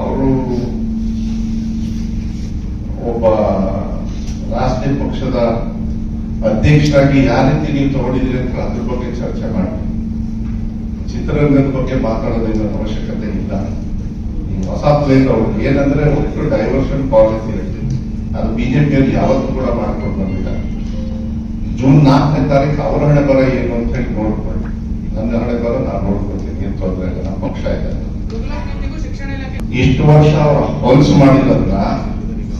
ಅವರು ಒಬ್ಬ ರಾಷ್ಟ್ರೀಯ ಪಕ್ಷದ ಅಧ್ಯಕ್ಷರಾಗಿ ಯಾವ ರೀತಿ ನೀವು ತಗೊಂಡಿದ್ದೀರಿ ಅಂತ ಅದ್ರ ಬಗ್ಗೆ ಚರ್ಚೆ ಮಾಡಿ. ಚಿತ್ರರಂಗದ ಬಗ್ಗೆ ಮಾತಾಡೋದ್ರಿಂದ ಅವಶ್ಯಕತೆ ಇಲ್ಲ. ಹೊಸ ಪ್ಲೇಸ್ ಅವರು ಏನಂದ್ರೆ ಒಟ್ಟು ಡೈವರ್ಷನ್ ಪಾಲಿಸಿ ಅದು ಬಿಜೆಪಿಯಲ್ಲಿ ಯಾವತ್ತೂ ಕೂಡ ಮಾಡ್ಕೊಂಡು ಬಂದಿಲ್ಲ. ಜೂನ್ ನಾಲ್ಕನೇ ತಾರೀಕು ಅವರ ಹಣೆ ಬರ ಏನು ಅಂತ ಹೇಳಿ ನೋಡ್ಕೊಳ್ಳಿ. ನನ್ನ ಹಣೆ ಬರ ನಾನು ನೋಡ್ಕೊಳ್ತೀನಿ. ಏನ್ ತೊಂದರೆ ಇಲ್ಲ. ನಮ್ಮ ಪಕ್ಷ ಇದೆ ಇಷ್ಟು ವರ್ಷ ಹೊಲ್ಸ್ ಹೊಲಸು ಮಾಡಿರೋದನ್ನ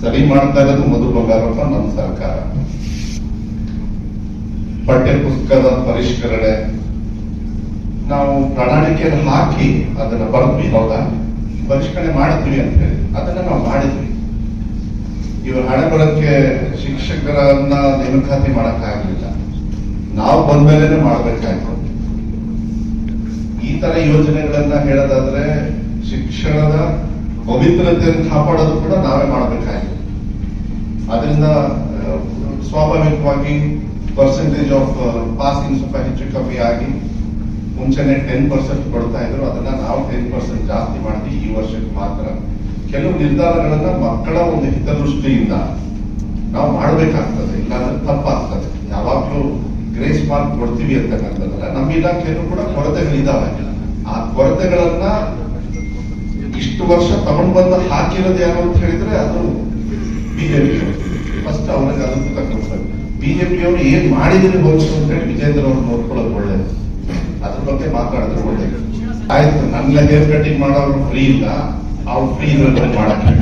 ಸರಿ ಮಾಡ್ತಾ ಇರೋದು ಮಧು ಬಂಗಾರಪ್ಪ ನಮ್ಮ ಸರ್ಕಾರ. ಪಠ್ಯ ಪುಸ್ತಕದ ಪರಿಷ್ಕರಣೆ. ನಾವು ಪ್ರಣಾಳಿಕೆಯನ್ನು ಹಾಕಿ ಅದನ್ನ ಬರ್ತೀವಿ ಹೌದಾ? ಪರಿಷ್ಕರಣೆ ಮಾಡಿದ್ವಿ ಅಂತ ಹೇಳಿ. ಅದನ್ನ ನಾವು ಮಾಡಿದ್ವಿ. ಇವ್ರ ಹಣ ಬರಕ್ಕೆ ಶಿಕ್ಷಕರನ್ನ ನೇಮಕಾತಿ ಮಾಡಕ್ಕಾಗ್ಲಿಲ್ಲ. ನಾವು ಬಂದ್ಮೇಲೆ ಮಾಡ್ಬೇಕಾಯ್ತು. ಈ ತರ ಯೋಜನೆಗಳನ್ನ ಹೇಳೋದಾದ್ರೆ ಶಿಕ್ಷಣದ ಪವಿತ್ರತೆಯನ್ನು ಕಾಪಾಡೋದು ಕೂಡ ನಾವೇ ಮಾಡಬೇಕಾಗಿದೆ. ಅದರಿಂದ ಸ್ವಾಭಾವಿಕವಾಗಿ ಪರ್ಸೆಂಟೇಜ್ ಆಫ್ ಪಾಸಿಂಗ್ ಸ್ವಲ್ಪ ಹೆಚ್ಚು ಕಮ್ಮಿ ಆಗಿ ಮುಂಚೆನೆ ಟೆನ್ ಪರ್ಸೆಂಟ್ ಕೊಡ್ತಾ ಇದ್ರು. ಅದನ್ನ ನಾವು ಟೆನ್ ಪರ್ಸೆಂಟ್ ಜಾಸ್ತಿ ಮಾಡಿ ಈ ವರ್ಷಕ್ಕೆ ಮಾತ್ರ. ಕೆಲವು ನಿರ್ಧಾರಗಳನ್ನ ಮಕ್ಕಳ ಒಂದು ಹಿತದೃಷ್ಟಿಯಿಂದ ನಾವು ಮಾಡಬೇಕಾಗ್ತದೆ. ಇಲ್ಲಾಂದ್ರೆ ತಪ್ಪಾಗ್ತದೆ. ಯಾವಾಗ್ಲೂ ಗ್ರೇಸ್ ಮಾರ್ಕ್ ಕೊಡ್ತೀವಿ ಅಂತಕ್ಕಂಥದ್ದಲ್ಲ. ನಮ್ಮ ಇಲಾಖೆಯಲ್ಲೂ ಕೂಡ ಕೊರತೆಗಳಿದಾವೆ. ಆ ಕೊರತೆಗಳನ್ನ ಇಷ್ಟು ವರ್ಷ ತಗೊಂಡ್ ಬಂದು ಹಾಕಿರೋದು ಯಾರು ಅಂತ ಹೇಳಿದ್ರೆ ಅದು ಬಿಜೆಪಿ ಫಸ್ಟ್ ಅವ್ರಿಗೆ ಅದನ್ನು ತಕ್ಕೊಳ್ತಾರೆ ಬಿಜೆಪಿ ಅವರು ಏನ್ ಮಾಡಿದ್ರೆ ಹೋಗ್ತು ಅಂತ ಹೇಳಿ ವಿಜೇಂದ್ರ ಅವ್ರು ನೋಡ್ಕೊಳ್ಳೋದು ಒಳ್ಳೇದು. ಅದ್ರ ಬಗ್ಗೆ ಮಾತಾಡಿದ್ರೆ ಒಳ್ಳೇದು. ಆಯ್ತು ನನ್ನ ಹೇರ್ ಕಟಿಂಗ್ ಮಾಡೋರು ಫ್ರೀ ಇಲ್ಲ. ಅವ್ರು ಫ್ರೀ ಇರೋದು ಮಾಡಕ್ಕೆ